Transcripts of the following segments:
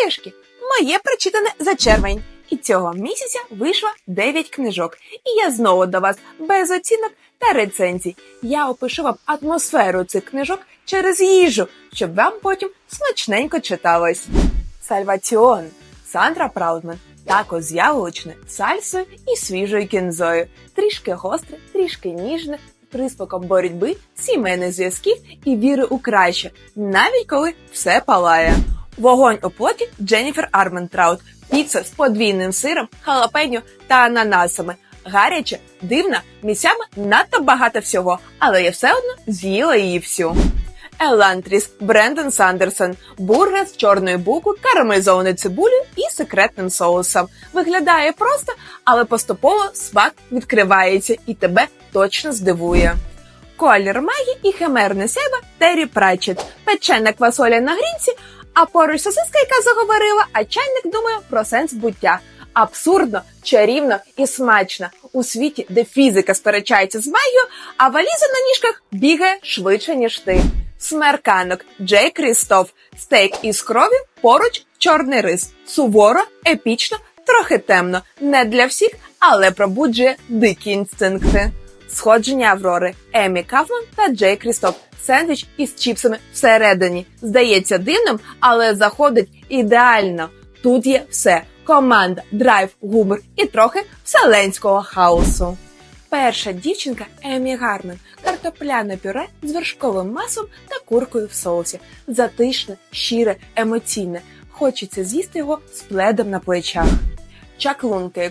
Гаєшки, моє прочитане за червень. І цього місяця вийшло 9 книжок. І я знову до вас без оцінок та рецензій. Я опишу вам атмосферу цих книжок через їжу, щоб вам потім смачненько читалось. Сальваціон Сандра Праудман. Тако з яблучне, сальсою і свіжою кінзою. Трішки гостре, трішки ніжне, приспоком боротьби, сімейних зв'язків і віри у краще, навіть коли все палає. Вогонь у плоті Дженніфер Арментраут. Піца з подвійним сиром, халапеньо та ананасами. Гаряче, дивна, місцями надто багато всього, але я все одно з'їла її всю. Елантріс Брендон Сандерсон. Бургер з чорною буквою, карамелізованою цибулею і секретним соусом. Виглядає просто, але поступово смак відкривається і тебе точно здивує. Колір магії і химерне себе Террі Пратчет. Печена квасоля на грінці, а поруч сосиска, яка заговорила, а чайник думає про сенс буття. Абсурдно, чарівно і смачно у світі, де фізика сперечається з магією, а валіза на ніжках бігає швидше, ніж ти. Смерканок Джей Крістоф. Стейк із крові поруч чорний рис. Суворо, епічно, трохи темно. Не для всіх, але пробуджує дикі інстинкти. Сходження Аврори Емі Кафман та Джей Крістоф. Сендвіч із чіпсами всередині. Здається дивним, але заходить ідеально. Тут є все: команда, драйв, гумор і трохи вселенського хаосу. Перша дівчинка Емі Гармен, картопляне пюре з вершковим маслом та куркою в соусі. Затишне, щире, емоційне. Хочеться з'їсти його з пледом на плечах. Чаклунка і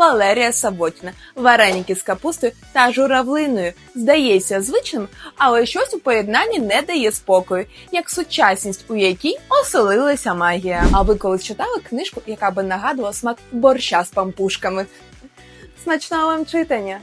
Валерія Саботіна, вареники з капустою та журавлиною. Здається звичним, але щось у поєднанні не дає спокою, як сучасність, у якій оселилася магія. А ви колись читали книжку, яка би нагадувала смак борща з пампушками? Смачного вам читання!